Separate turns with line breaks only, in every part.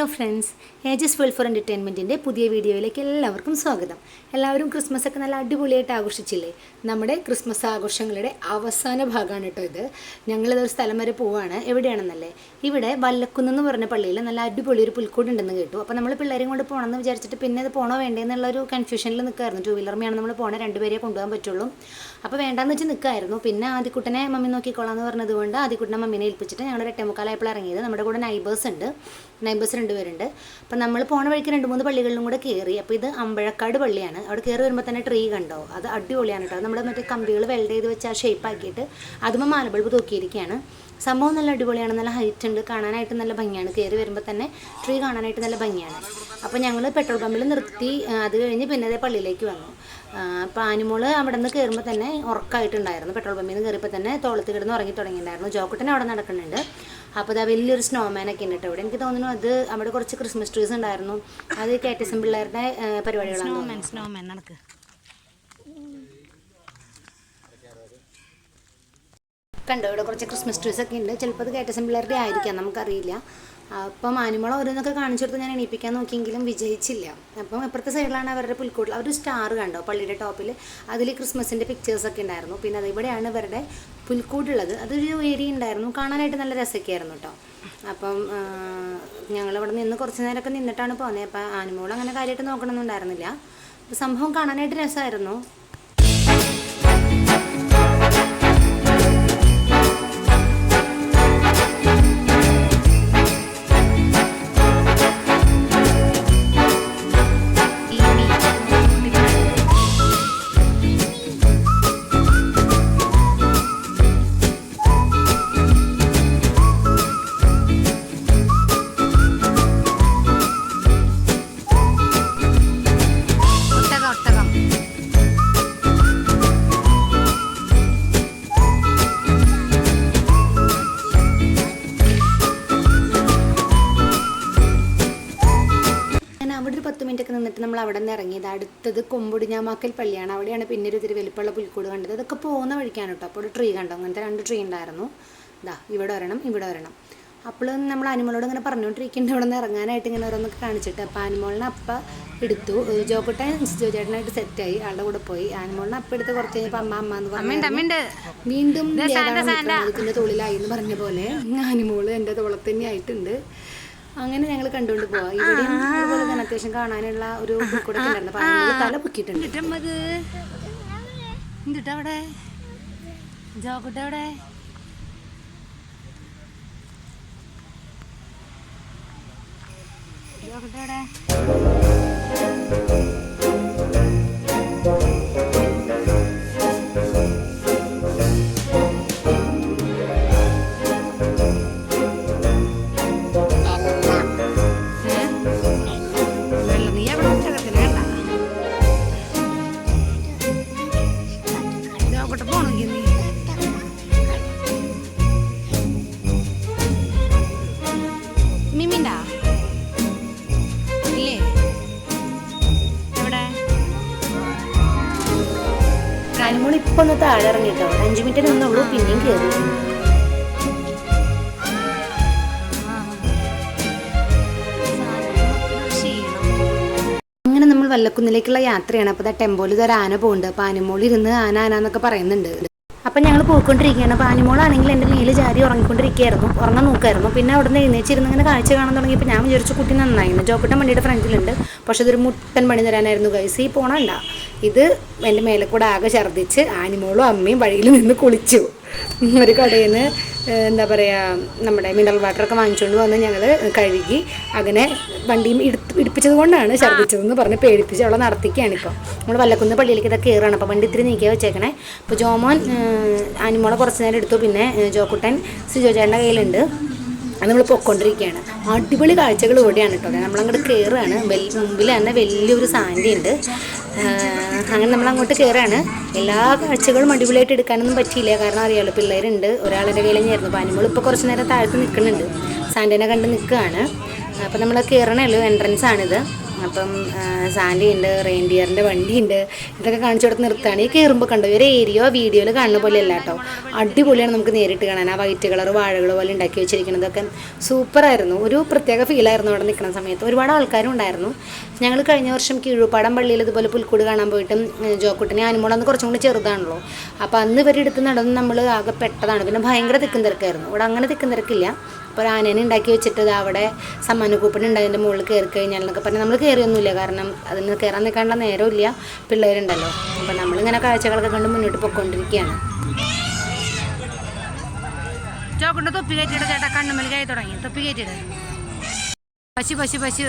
Hello friends ages world for എന്റർടൈൻമെന്റിന്റെ പുതിയ വീഡിയോയിലേക്ക് എല്ലാവർക്കും സ്വാഗതം. എല്ലാവരും ക്രിസ്മസ് ഒക്കെ നല്ല അടിപൊളിയായിട്ട് ആഘോഷിച്ചില്ലേ? നമ്മുടെ ക്രിസ്മസ് ആഘോഷങ്ങളുടെ അവസാന ഭാഗമാണ് കേട്ടോ ഇത്. ഞങ്ങളിതൊരു സ്ഥലം വരെ പോവാണ്. എവിടെയാണെന്നല്ലേ? ഇവിടെ വല്ലക്കുന്ന് എന്ന് പറഞ്ഞ പള്ളിയിൽ നല്ല അടിപൊളി ഒരു പുൽക്കൂടുണ്ടെന്ന് കേട്ടു. അപ്പോൾ നമ്മൾ പിള്ളേരെയും കൊണ്ട് പോകണമെന്ന് വിചാരിച്ചിട്ട് പിന്നെ ഇത് പോകണോ വേണ്ടേ എന്നുള്ളൊരു കൺഫ്യൂഷനിൽ നിൽക്കുമായിരുന്നു ടൂ വീലർമയാണ് നമ്മൾ പോകണ രണ്ടുപേരെ കൊണ്ടുപോകാൻ പറ്റുള്ളൂ. അപ്പോൾ വേണ്ടാന്ന് വെച്ച് നിൽക്കുമായിരുന്നു പിന്നെ ആദ്യക്കുട്ടനെ മമ്മി നോക്കിക്കോളാം എന്ന് പറഞ്ഞതുകൊണ്ട് ആദ്യക്കുട്ടനെ മമ്മീനെ ഏൽപ്പിച്ചിട്ട് ഞങ്ങൾ ഒരു എട്ടേമുക്കാലായപ്പോൾ ഇറങ്ങിയത്. നമ്മുടെ കൂടെ നൈബേഴ്സ് ഉണ്ട്. നൈബേഴ്സ് രണ്ടുപേരുണ്ട് അപ്പം നമ്മൾ പോണ വഴിക്ക് രണ്ട് മൂന്ന് പള്ളികളിലും കൂടെ കയറി അപ്പോൾ ഇത് അമ്പഴക്കാട് പള്ളിയാണ്. അവിടെ കയറി വരുമ്പോൾ തന്നെ ട്രീ കണ്ടോ? അത് അടിപൊളിയാണ് കേട്ടോ നമ്മുടെ മറ്റേ കമ്പികൾ വെൽഡ് ചെയ്ത് വെച്ച് ആ ഷേപ്പ് ആക്കിയിട്ട് അതുമ്പോൾ മാലബൾബ് തൂക്കിയിരിക്കുകയാണ് സംഭവം നല്ല അടിപൊളിയാണ്. നല്ല ഹൈറ്റ് ഉണ്ട്. കാണാനായിട്ട് നല്ല ഭംഗിയാണ്. കയറി വരുമ്പോൾ തന്നെ ട്രീ കാണാനായിട്ട് നല്ല ഭംഗിയാണ്. അപ്പോൾ ഞങ്ങൾ പെട്രോൾ പമ്പിൽ നിർത്തി അത് കഴിഞ്ഞ് പിന്നെ അതേ പള്ളിയിലേക്ക് വന്നു. അപ്പോൾ ആനിമോൾ അവിടെ നിന്ന് കയറുമ്പോൾ തന്നെ ഉറക്കമായിട്ടുണ്ടായിരുന്നു പെട്രോൾ പമ്പിൽ നിന്ന് കയറിയപ്പോൾ തന്നെ തോളത്ത് കിടന്ന് ഉറങ്ങി തുടങ്ങിയിട്ടുണ്ടായിരുന്നു. ജോക്കുട്ടൻ അവിടെ നടക്കുന്നുണ്ട്. അപ്പോൾ ഇതാ വലിയൊരു സ്നോമാനൊക്കെ ഉണ്ട് കേട്ടോ ഇവിടെ. എനിക്ക് തോന്നുന്നു അത് അവിടെ കുറച്ച് ക്രിസ്മസ് ട്രീസ് ഉണ്ടായിരുന്നു. അത് കേറ്റസം പിള്ളേരുടെ പരിപാടികളാണ്.
സ്നോമാൻ നടക്ക്.
കണ്ടോ ഇവിടെ കുറച്ച് ക്രിസ്മസ് ട്രീസ് ഒക്കെ ഉണ്ട്. ചിലപ്പോൾ അത് കേറ്റസം പിള്ളേരുടെ ആയിരിക്കാം നമുക്കറിയില്ല. അപ്പം ആനിമോളെ ഓരോന്നൊക്കെ കാണിച്ചു കൊടുത്ത് ഞാൻ എണീപ്പിക്കാൻ നോക്കിയെങ്കിലും വിജയിച്ചില്ല. അപ്പം ഇപ്പുറത്തെ സൈഡിലാണ് അവരുടെ പുൽക്കൂട്ടിൽ അവർ സ്റ്റാർ കണ്ടോ? പള്ളിയുടെ ടോപ്പിൽ. അതിൽ ക്രിസ്മസിന്റെ പിക്ചേഴ്സൊക്കെ ഉണ്ടായിരുന്നു. പിന്നെ അതിവിടെയാണ് ഇവരുടെ പുൽക്കൂടുള്ളത്. അതൊരു ഏരിയ ഉണ്ടായിരുന്നു. കാണാനായിട്ട് നല്ല രസമൊക്കെ ആയിരുന്നു കേട്ടോ. അപ്പം ഞങ്ങളിവിടെ നിന്ന് കുറച്ച് നേരമൊക്കെ നിന്നിട്ടാണ് പോകുന്നത് അപ്പം ആനിമോൾ അങ്ങനെ കാര്യമായിട്ട് നോക്കണമെന്നുണ്ടായിരുന്നില്ല. സംഭവം കാണാനായിട്ട് രസമായിരുന്നു. അവിടെ നിന്ന് ഇറങ്ങിയത് അടുത്തത് കൊമ്പുടിഞ്ഞാമാക്കൽ പള്ളിയാണ്. അവിടെയാണ് പിന്നെ ഒരു ഇത്തിരി വലിപ്പമുള്ള പുൽക്കൂട് കണ്ടത്. അതൊക്കെ പോകുന്ന വഴിക്കാണ് കേട്ടോ. അപ്പോൾ ഒരു ട്രീ കണ്ടോ? അങ്ങനത്തെ രണ്ട് ട്രീ ഉണ്ടായിരുന്നു. ഇതാ ഇവിടെ വരണം ഇവിടെ വരണം അപ്പോൾ നമ്മൾ അനിമലോട് ഇങ്ങനെ പറഞ്ഞുകൊണ്ടിരിക്കുന്നുണ്ട്. ഇവിടെ നിന്ന് ഇറങ്ങാനായിട്ട് ഇങ്ങനെ ഓരോന്നൊക്കെ കാണിച്ചിട്ട്. അപ്പോൾ അനിമോളിനെ അപ്പ എടുത്തു. ജോക്കുട്ടൻ ജോജേട്ടനായിട്ട് സെറ്റായി ആളുടെ കൂടെ പോയി. ആനിമോളിനെ അപ്പ എടുത്ത് കുറച്ച് കഴിഞ്ഞപ്പോൾ അമ്മ അമ്മ എന്ന് പറഞ്ഞു വീണ്ടും അതിന്റെ തൊഴിലായി എന്ന് പറഞ്ഞ പോലെ അനിമോൾ എന്റെ തോളത്തന്നെ ആയിട്ടുണ്ട് അങ്ങനെ ഞങ്ങൾ കണ്ടുകൊണ്ട് പോവാം. ഇവിടെയും അതുപോലെ തന്നെ അത്യാവശ്യം കാണാനുള്ള ഒരു പുൽക്കൂടെ ഉണ്ടായിരുന്നു. അപ്പൊ അനിമോൾ തല പൊക്കിയിട്ടുണ്ട്.
എന്നിട്ടമ്മത് എന്നിട്ട് അവിടെ ജോക്കുട്ട അവിടെ. ജോക്കുട്ട അവിടെ.
അങ്ങനെ വല്ലക്കുന്നിലേക്കുള്ള യാത്രയാണ് അപ്പോൾ ടെമ്പോയിൽ ഇതൊരു ആന പോകുന്നുണ്ട് അപ്പോൾ ആനമോൾ ഇരുന്ന് ആന ആന എന്നൊക്കെ പറയുന്നുണ്ട്. അപ്പം ഞങ്ങൾ പോയിക്കൊണ്ടിരിക്കുകയാണ്. അപ്പോൾ ആനിമോളാണെങ്കിൽ എന്റെ മേൽ ചാരി ഉറങ്ങിക്കൊണ്ടിരിക്കുകയായിരുന്നു. ഉറങ്ങാൻ നോക്കായിരുന്നു. പിന്നെ അവിടെ നിന്ന് എഴുന്നേച്ചിരുന്ന് ഇങ്ങനെ കാഴ്ച കാണാൻ തുടങ്ങിയപ്പോൾ ഞാൻ വിചാരിച്ചു കുട്ടി നന്നായിരുന്നു ജോക്കട്ടൻ വണ്ടിയുടെ ഫ്രണ്ടിലുണ്ട്. പക്ഷെ ഇതൊരു മുട്ടൻ പണി തരാനായിരുന്നു ഗൈസ് ഈ പോണണ്ട ഇത് എന്റെ മേലെ കൂടെ ആകെ ഛർദ്ദിച്ച് ആനിമോളും അമ്മയും വഴിയിൽ നിന്ന് കുളിച്ചു. ഒരു കടയിൽ നിന്ന് എന്താ പറയുക നമ്മുടെ മിനറൽ വാട്ടറൊക്കെ വാങ്ങിച്ചുകൊണ്ട് വന്ന് ഞങ്ങൾ കഴുകി അങ്ങനെ വണ്ടിയും ഇടുത്ത് ഇടിപ്പിച്ചത് കൊണ്ടാണ് ഛർദ്ദിച്ചതെന്ന് പറഞ്ഞ് പേടിപ്പിച്ച് അവളെ നടത്തിക്കുകയാണ് ഇപ്പോൾ നമ്മൾ വല്ലക്കുന്ന് പള്ളിയിലേക്ക് ഇതൊക്കെ കയറുകയാണ് അപ്പോൾ വണ്ടി ഇത്തിരി നീക്കിയാൽ വെച്ചേക്കണേ. അപ്പോൾ ജോമോൻ ആനിമോളെ കുറച്ച് നേരം എടുത്തു. പിന്നെ ജോക്കുട്ടൻ സിജോ ചേട്ടന്റെ കയ്യിലുണ്ട്. അത് നമ്മൾ പൊയ്ക്കൊണ്ടിരിക്കുകയാണ്. അടിപൊളി കാഴ്ചകൾ ഇവിടെയാണ് കേട്ടോ. നമ്മളങ്ങോട്ട് കയറുകയാണ് മുമ്പിൽ തന്നെ വലിയൊരു സാൻഡി ഉണ്ട് അങ്ങനെ നമ്മൾ അങ്ങോട്ട് കയറുകയാണ് എല്ലാ കാഴ്ചകളും അടിപൊളിയായിട്ട് എടുക്കാനൊന്നും പറ്റിയില്ല. കാരണം അറിയാലോ പിള്ളേരുണ്ട്. ഒരാളുടെ കയ്യിൽ തന്നെയായിരുന്നു അപ്പോൾ അനിമോൾ ഇപ്പോൾ കുറച്ച് നേരം താഴത്ത് നിൽക്കുന്നുണ്ട്. സാൻഡിനെ കണ്ട് നിൽക്കുകയാണ്. അപ്പോൾ നമ്മൾ കയറണല്ലോ എൻട്രൻസ് ആണിത്. അപ്പം സാൻഡി ഉണ്ട് റെയിൻഡിയറിന്റെ വണ്ടിയുണ്ട്. ഇതൊക്കെ കാണിച്ചു കൊടുത്ത് നിർത്തുകയാണ്. ഈ കയറുമ്പോൾ കണ്ടോ ഒരു ഏരിയ വീഡിയോയിൽ കാണുന്ന പോലെ അല്ല കേട്ടോ. അടിപൊളിയാണ് നമുക്ക് നേരിട്ട് കാണാൻ. ആ വൈറ്റ് കളർ വാഴകൾ പോലെ ഉണ്ടാക്കി വെച്ചിരിക്കുന്നതൊക്കെ സൂപ്പറായിരുന്നു. ഒരു പ്രത്യേക ഫീലായിരുന്നു അവിടെ നിൽക്കുന്ന സമയത്ത്. ഒരുപാട് ആൾക്കാരും ഉണ്ടായിരുന്നു. ഞങ്ങൾ കഴിഞ്ഞ വർഷം കീഴുപ്പാടം പള്ളിയിൽ ഇതുപോലെ പുൽക്കൂട് കാണാൻ പോയിട്ടും ജോക്കുട്ടിനെ ജോക്കുട്ടിനെ ആനിമോളന്ന് കുറച്ചും കൂടി ചെറുതാണല്ലോ. അപ്പോൾ അന്ന് ഇവരെടുത്ത് നടന്ന് നമ്മൾ ആകെ പെട്ടതാണ്. പിന്നെ ഭയങ്കര തിക്കും തിരക്കായിരുന്നു. ഇവിടെ അങ്ങനെ തിക്കും തിരക്കില്ല. അപ്പോൾ ഒരു ആനേനെ ഉണ്ടാക്കി വെച്ചിട്ട് അവിടെ സമ്മാന കൂപ്പൺ ഉണ്ട് മുകളിൽ കയറി കഴിഞ്ഞാൽ എന്നൊക്കെ പറഞ്ഞാൽ നമ്മൾ കയറിയൊന്നുമില്ല. കാരണം അതിന് കയറാൻ നിൽക്കേണ്ട നേരമില്ല പിള്ളേരുണ്ടല്ലോ. അപ്പോൾ നമ്മളിങ്ങനെ കാഴ്ചകളൊക്കെ കണ്ട് മുന്നോട്ട് പൊയ്ക്കൊണ്ടിരിക്കുകയാണ്.
ചോക്കൊണ്ട് തൊപ്പി കയറ്റിയിട ചേട്ടാ കണ്ണുമ്മൽ കയറി തുടങ്ങി. തൊപ്പി കയറ്റിയിട. പശു പശു പശു.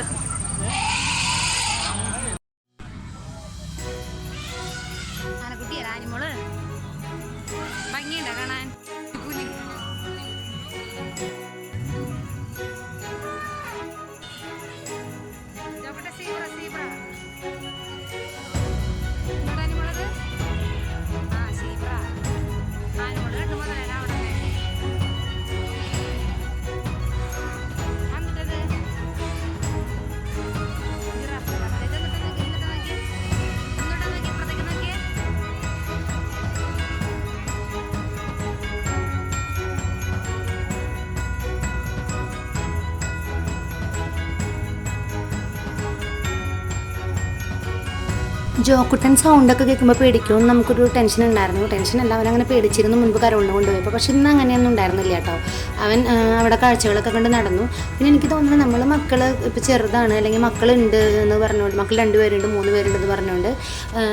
ജോക്കുട്ടൻ സൗണ്ടൊക്കെ കേൾക്കുമ്പോൾ പേടിക്കും. നമുക്കൊരു ടെൻഷൻ ഉണ്ടായിരുന്നു. ടെൻഷൻ അല്ല അവൻ അങ്ങനെ പേടിച്ചിരുന്നു മുൻപ് കരോളിന് കൊണ്ടുപോയപ്പോൾ പക്ഷെ ഇന്ന് അങ്ങനെയൊന്നും ഉണ്ടായിരുന്നില്ല കേട്ടോ. അവൻ അവിടെ കാഴ്ചകളൊക്കെ കണ്ട് നടന്നു. പിന്നെ എനിക്ക് തോന്നുന്നത് നമ്മൾ മക്കൾ ഇപ്പോൾ ചെറുതാണ് അല്ലെങ്കിൽ മക്കളുണ്ട് എന്ന് പറഞ്ഞുകൊണ്ട് മക്കൾ രണ്ടുപേരുണ്ട് മൂന്ന് പേരുണ്ട് എന്ന് പറഞ്ഞുകൊണ്ട്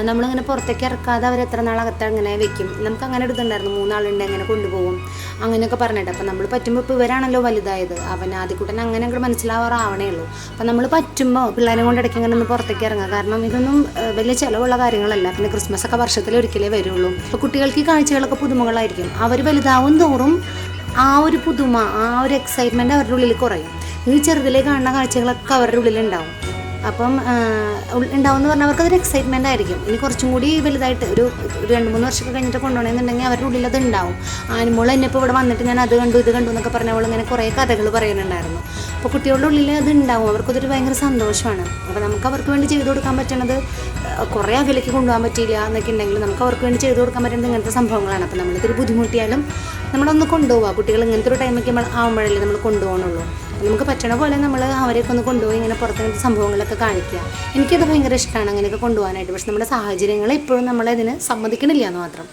നമ്മളിങ്ങനെ പുറത്തേക്ക് ഇറക്കാതെ അവർ എത്ര നാളകത്ത് അങ്ങനെ വെക്കും. നമുക്ക് അങ്ങനെ ഒരു ഇതുണ്ടായിരുന്നു. മൂന്നാളുണ്ട് അങ്ങനെ കൊണ്ടുപോകും. അങ്ങനെയൊക്കെ പറഞ്ഞിട്ട്. അപ്പം നമ്മൾ പറ്റുമ്പോൾ ഇപ്പോൾ ഇവരാണല്ലോ വലുതായത്. അവൻ ആദ്യക്കൂട്ടൻ അങ്ങനെ അങ്ങോട്ട് മനസ്സിലാവാറാവണേ ഉള്ളൂ. അപ്പം നമ്മൾ പറ്റുമ്പോൾ പിള്ളേരെ കൊണ്ട് ഇടയ്ക്ക് ഇങ്ങനെ ഒന്ന് പുറത്തേക്ക് ഇറങ്ങുക. കാരണം ഇതൊന്നും വലിയ ചിലവുള്ള കാര്യങ്ങളല്ല. പിന്നെ ക്രിസ്മസ് ഒക്കെ വർഷത്തിൽ ഒരിക്കലേ വരുള്ളൂ. അപ്പോൾ കുട്ടികൾക്ക് ഈ കാഴ്ചകളൊക്കെ പുതുമകളായിരിക്കും. അവർ വലുതാവും തോറും ആ ഒരു പുതുമ ആ ഒരു എക്സൈറ്റ്മെന്റ് അവരുടെ ഉള്ളിൽ കുറയും. ഈ ചെറുതിലെ കാണുന്ന കാഴ്ചകളൊക്കെ അവരുടെ ഉള്ളിൽ ഉണ്ടാവും അപ്പം ഉണ്ടാവും എന്ന് പറഞ്ഞാൽ അവർക്കതൊരു എക്സൈറ്റ്മെന്റ് ആയിരിക്കും. ഇനി കുറച്ചും കൂടി വലുതായിട്ട് ഒരു രണ്ട് മൂന്ന് വർഷമൊക്കെ കഴിഞ്ഞിട്ട് കൊണ്ടുപോകണമെന്നുണ്ടെങ്കിൽ അവരുടെ ഉള്ളിൽ അത് ഉണ്ടാവും ആനിമോൾ എന്നെ ഇപ്പോൾ ഇവിടെ വന്നിട്ട് ഞാൻ അത് കണ്ടു ഇത് കണ്ടു എന്നൊക്കെ പറഞ്ഞ അവൾ ഇങ്ങനെ കുറേ കഥകൾ പറയുന്നുണ്ടായിരുന്നു. അപ്പോൾ കുട്ടികളുടെ ഉള്ളിൽ അത് ഉണ്ടാവും. അവർക്കതൊരു ഭയങ്കര സന്തോഷമാണ്. അപ്പോൾ നമുക്ക് അവർക്ക് വേണ്ടി ചെയ്തു കൊടുക്കാൻ പറ്റണത് കുറേ അകലേക്ക് കൊണ്ടുപോകാൻ പറ്റിയില്ല എന്നൊക്കെ ഉണ്ടെങ്കിൽ നമുക്ക് അവർക്ക് വേണ്ടി ചെയ്തു കൊടുക്കാൻ പറ്റുന്നത് ഇങ്ങനത്തെ സംഭവങ്ങളാണ്. അപ്പോൾ നമ്മളിതൊരു ബുദ്ധിമുട്ടിയാലും നമ്മളൊന്ന് കൊണ്ടുപോവുക കുട്ടികൾ ഇങ്ങനത്തെ ഒരു ടൈമൊക്കെ നമ്മൾ ആകുമ്പോഴല്ലേ നമ്മൾ കൊണ്ടുപോകണുള്ളൂ. നമുക്ക് പറ്റണ പോലെ നമ്മൾ അവരെയൊക്കെ ഒന്ന് കൊണ്ടുപോയി ഇങ്ങനെ പുറത്തെ സംഭവങ്ങളൊക്കെ കാണിക്കുക. എനിക്കത് ഭയങ്കര ഇഷ്ടമാണ് അങ്ങനെയൊക്കെ കൊണ്ടുപോകാനായിട്ട്. പക്ഷെ നമ്മുടെ സാഹചര്യങ്ങൾ ഇപ്പോഴും നമ്മളെ ഇതിന് സമ്മതിക്കണില്ല എന്ന് മാത്രം.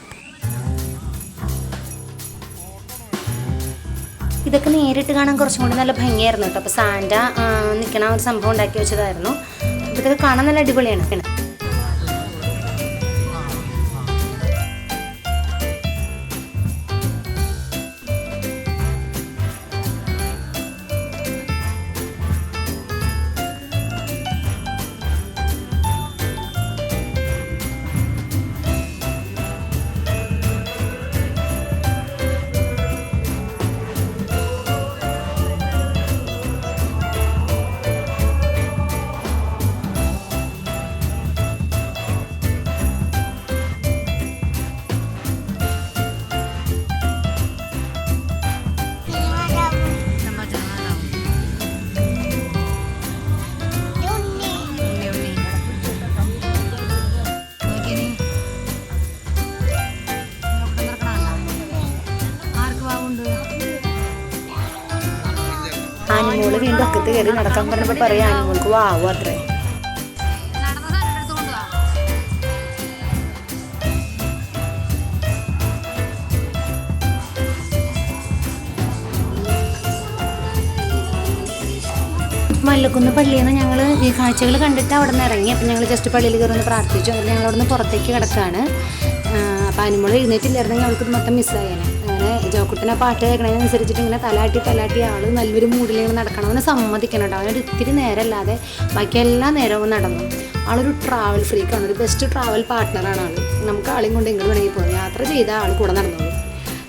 ഇതൊക്കെ നേരിട്ട് കാണാൻ കുറച്ചും കൂടി നല്ല ഭംഗിയായിരുന്നു കേട്ടോ. അപ്പോൾ സാൻഡ നിൽക്കണ ഒരു സംഭവം ഉണ്ടാക്കി വെച്ചതായിരുന്നു. ഇതൊക്കെ കാണാൻ നല്ല അടിപൊളിയാണ്. ആനിമോൾ കയറി നടക്കാൻ പറഞ്ഞപ്പോൾ പറയാം ആനിമോൾക്ക് വാവും അത്രേ. മല്ലക്കുന്ന് പള്ളിയിൽ നിന്ന് ഞങ്ങൾ ഈ കാഴ്ചകൾ കണ്ടിട്ട് അവിടെ നിന്ന് ഇറങ്ങി. അപ്പം ഞങ്ങൾ ജസ്റ്റ് പള്ളിയിൽ കയറി ഒന്ന് പ്രാർത്ഥിച്ചു. ഞങ്ങൾ അവിടെ നിന്ന് പുറത്തേക്ക് കിടക്കുകയാണ് അപ്പം അനുമോൾ എഴുന്നേറ്റില്ലായിരുന്നെങ്കിൽ അവൾക്ക് മൊത്തം മിസ്സായേനെ അങ്ങനെ ജോക്കുട്ടനെ പാട്ട് കേൾക്കണതിനനുസരിച്ചിട്ട് ഇങ്ങനെ തലാട്ടി തലാട്ടി ആൾ നല്ലൊരു മൂഡിൽ ഇങ്ങനെ നടക്കണം. അവനെ സമ്മതിക്കണം കേട്ടോ. അവനൊരു ഇത്തിരി നേരമല്ലാതെ ബാക്കി എല്ലാ നേരവും നടന്നു. ആളൊരു ട്രാവൽ ഫ്രീക്കാണ് ഒരു ബെസ്റ്റ് ട്രാവൽ പാർട്ട്ണറാണ് ആൾ നമുക്ക് ആളെയും കൊണ്ട് എങ്ങനെ വേണമെങ്കിൽ പോകും. യാത്ര ചെയ്ത ആൾ കൂടെ നടന്നു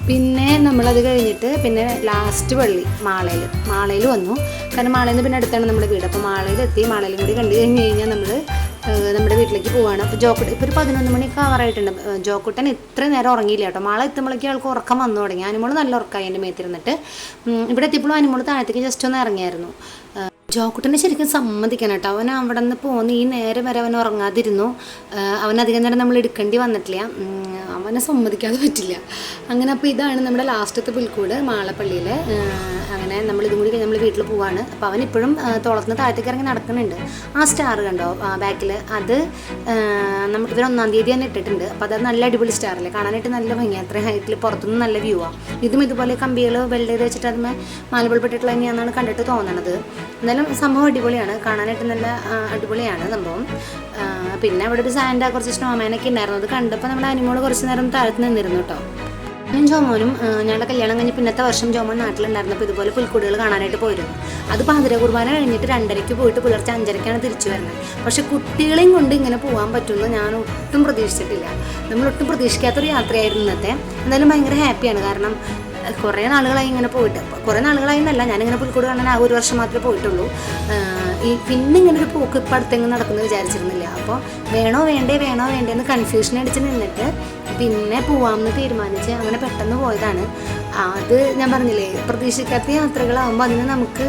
പിന്നെ നമ്മളത് കഴിഞ്ഞിട്ട് പിന്നെ ലാസ്റ്റ് വള്ളി മാളയിൽ മാളയിൽ വന്നു. കാരണം മാളയിൽ നിന്ന് പിന്നെ അടുത്താണ് നമ്മുടെ വീട്. അപ്പോൾ മാളയിൽ എത്തി മാളയിലും കൂടി കണ്ടു കഴിഞ്ഞ് കഴിഞ്ഞാൽ നമ്മൾ നമ്മുടെ വീട്ടിലേക്ക് പോവാണ്. അപ്പോൾ ജോക്കുട്ടൻ ഇപ്പോൾ ഒരു പതിനൊന്ന് മണിയൊക്കെ ആവാറായിട്ടുണ്ട്. ജോക്കുട്ടൻ ഇത്ര നേരം ഉറങ്ങിയില്ല കേട്ടോ. മാള എത്തുമ്പോഴേക്കും ആൾക്ക് ഉറക്കം വന്നു തുടങ്ങി. അനുമോൾ നല്ല ഉറക്കമായി എന്റെ മേത്തിരുന്നിട്ട്. ഇവിടെ എത്തിയപ്പോഴും അനുമോൾ താഴത്തേക്ക് ജസ്റ്റ് ഒന്ന് ഇറങ്ങിയായിരുന്നു. ജോക്കുട്ടനെ ശരിക്കും സമ്മതിക്കണം കേട്ടോ. അവൻ അവിടെ നിന്ന് പോന്ന് ഈ നേരെ വരെ അവൻ ഉറങ്ങാതിരുന്നു. അവൻ അധികം നേരം നമ്മൾ എടുക്കേണ്ടി വന്നിട്ടില്ല. അവനെ സമ്മതിക്കാതെ പറ്റില്ല. അങ്ങനെ അപ്പോൾ ഇതാണ് നമ്മുടെ ലാസ്റ്റത്തെ പുൽക്കൂട് മാളപ്പള്ളിയിൽ അങ്ങനെ നമ്മൾ ഇതും കൂടി നമ്മൾ വീട്ടിൽ പോവാണ്. അപ്പോൾ അവൻ ഇപ്പോഴും തുളത്തുനിന്ന് താഴത്തേക്ക് ഇറങ്ങി നടക്കുന്നുണ്ട്. ആ സ്റ്റാർ കണ്ടോ? ബാക്കിൽ അത് നമുക്ക് ഇവർ ഒന്നാം തീയതി തന്നെ ഇട്ടിട്ടുണ്ട്. അപ്പോൾ അത് നല്ല അടിപൊളി സ്റ്റാറല്ലേ? കാണാനായിട്ട് നല്ല ഭംഗിയാണ് അത്രയും ഹൈറ്റിൽ പുറത്തുനിന്ന് നല്ല വ്യൂ ആണ് ഇതും ഇതുപോലെ കമ്പികൾ വെൽഡ് ചെയ്ത് വെച്ചിട്ട് അതിന് മാലബിൾപ്പെട്ടിട്ടുള്ള തന്നെയാണെന്നാണ് കണ്ടിട്ട് തോന്നണത്. എന്നാലും സംഭവം അടിപൊളിയാണ്. കാണാനായിട്ട് നല്ല അടിപൊളിയാണ് സംഭവം. പിന്നെ അവിടെ ഒരു സാൻഡ കുറച്ച് സ്നോമാനൊക്കെ ഉണ്ടായിരുന്നു. അത് കണ്ടപ്പോൾ നമ്മുടെ അനിമോൾ കുറച്ച് നേരം താഴത്ത് നിന്നിരുന്നു കേട്ടോ ഞാനും ജോമോനും ഞങ്ങളുടെ കല്യാണം കഴിഞ്ഞ് പിന്നത്തെ വർഷം ജോമോൻ നാട്ടിലുണ്ടായിരുന്നപ്പോൾ ഇതുപോലെ പുൽക്കൂടുകൾ കാണാനായിട്ട് പോയിരുന്നു. അത് പാതിര കുർബാന കഴിഞ്ഞിട്ട് രണ്ടരയ്ക്ക് പോയിട്ട് പുലർച്ചെ അഞ്ചരയ്ക്കാണ് തിരിച്ചു വരുന്നത്. പക്ഷെ കുട്ടികളെയും കൊണ്ട് ഇങ്ങനെ പോകാൻ പറ്റുമെന്ന് ഞാൻ ഒട്ടും പ്രതീക്ഷിച്ചിട്ടില്ല. നമ്മൾ ഒട്ടും പ്രതീക്ഷിക്കാത്തൊരു യാത്രയായിരുന്നു ഇന്നത്തെ. എന്തായാലും ഭയങ്കര ഹാപ്പിയാണ് കാരണം കുറേ നാളുകളായി ഇങ്ങനെ പോയിട്ട്. കുറേ നാളുകളായി എന്നല്ല ഞാനിങ്ങനെ പുൽക്കൂട് കാണാൻ ആ ഒരു വർഷം മാത്രമേ പോയിട്ടുള്ളൂ. ഈ പിന്നെ ഇങ്ങനെ ഒരു പോക്ക് ഇപ്പം അടുത്തെങ്കിലും നടക്കുന്നു വിചാരിച്ചിരുന്നില്ല. അപ്പോൾ വേണോ വേണ്ടേ വേണോ വേണ്ടേ എന്ന് കൺഫ്യൂഷൻ അടിച്ച് നിന്നിട്ട് പിന്നെ പോവാമെന്ന് തീരുമാനിച്ച് അങ്ങനെ പെട്ടെന്ന് പോയതാണ്. അത് ഞാൻ പറഞ്ഞില്ലേ പ്രതീക്ഷിക്കാത്ത യാത്രകളാകുമ്പോൾ അതിന് നമുക്ക്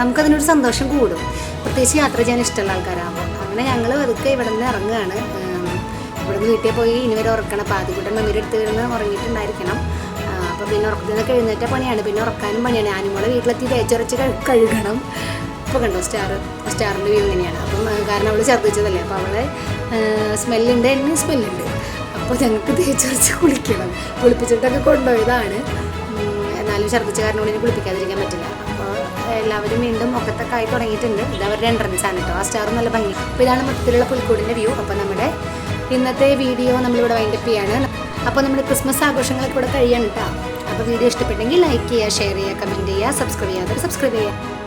നമുക്കതിനൊരു സന്തോഷം കൂടും. പ്രത്യേകിച്ച് യാത്ര ചെയ്യാൻ ഇഷ്ടമുള്ള ആൾക്കാരാകുമ്പോൾ അങ്ങനെ ഞങ്ങൾ വെറുതെ ഇവിടെ നിന്ന് ഇറങ്ങുകയാണ്. ഇവിടെ നിന്ന് വീട്ടിൽ പോയി ഇനി വരെ ഉറക്കണം പാതിക്കൂട്ടം മെമ്മറി എടുത്ത് ഇരുന്ന് ഉറങ്ങിയിട്ടുണ്ടായിരിക്കണം. അപ്പോൾ പിന്നെ ഉറക്കത്തിൽ നിന്നൊക്കെ എഴുന്നേറ്റ പണിയാണ്. പിന്നെ ഉറക്കാനും പണിയാണ്. ആനിമോളെ വീട്ടിലെത്തി തേച്ചുറച്ച് കഴുകണം. ഇപ്പോൾ കണ്ടോ സ്റ്റാർ സ്റ്റാറിന്റെ വ്യൂ ഇങ്ങനെയാണ്. അപ്പം കാരണം അവൾ ഛർദ്ദിച്ചതല്ലേ? അപ്പോൾ അവളെ സ്മെല്ലുണ്ട് എന്നെ സ്മെല്ലുണ്ട്. അപ്പോൾ ഞങ്ങൾക്ക് തേച്ചുറച്ച് കുളിക്കണം. കുളിപ്പിച്ചിട്ടൊക്കെ കൊണ്ടുപോയതാണ്. എന്നാലും ഛർദ്ദിച്ച കാരണം കൊണ്ട് കുളിപ്പിക്കാതിരിക്കാൻ പറ്റില്ല. അപ്പോൾ എല്ലാവരും വീണ്ടും ഒക്കത്തൊക്കെ ആയി തുടങ്ങിയിട്ടുണ്ട്. ഇത് അവരുടെ എൻട്രൻസ് ആണ് കേട്ടോ ആ സ്റ്റാർ നല്ല ഭംഗി. അപ്പോൾ ഇതാണ് മൊത്തത്തിലുള്ള പുൽക്കൂടിന്റെ വ്യൂ. അപ്പോൾ നമ്മുടെ ഇന്നത്തെ വീഡിയോ നമ്മളിവിടെ വൈൻഡപ്പ് ചെയ്യാണ്. അപ്പോൾ നമ്മുടെ ക്രിസ്മസ് ആഘോഷങ്ങളൊക്കെ ഇവിടെ കഴിയണം കേട്ടോ അപ്പോൾ വീഡിയോ ഇഷ്ടപ്പെട്ടെങ്കിൽ ലൈക്ക് ചെയ്യുക ഷെയർ ചെയ്യുക കമന്റ് ചെയ്യുക സബ്സ്ക്രൈബ് ചെയ്യാതെ സബ്സ്ക്രൈബ് ചെയ്യുക.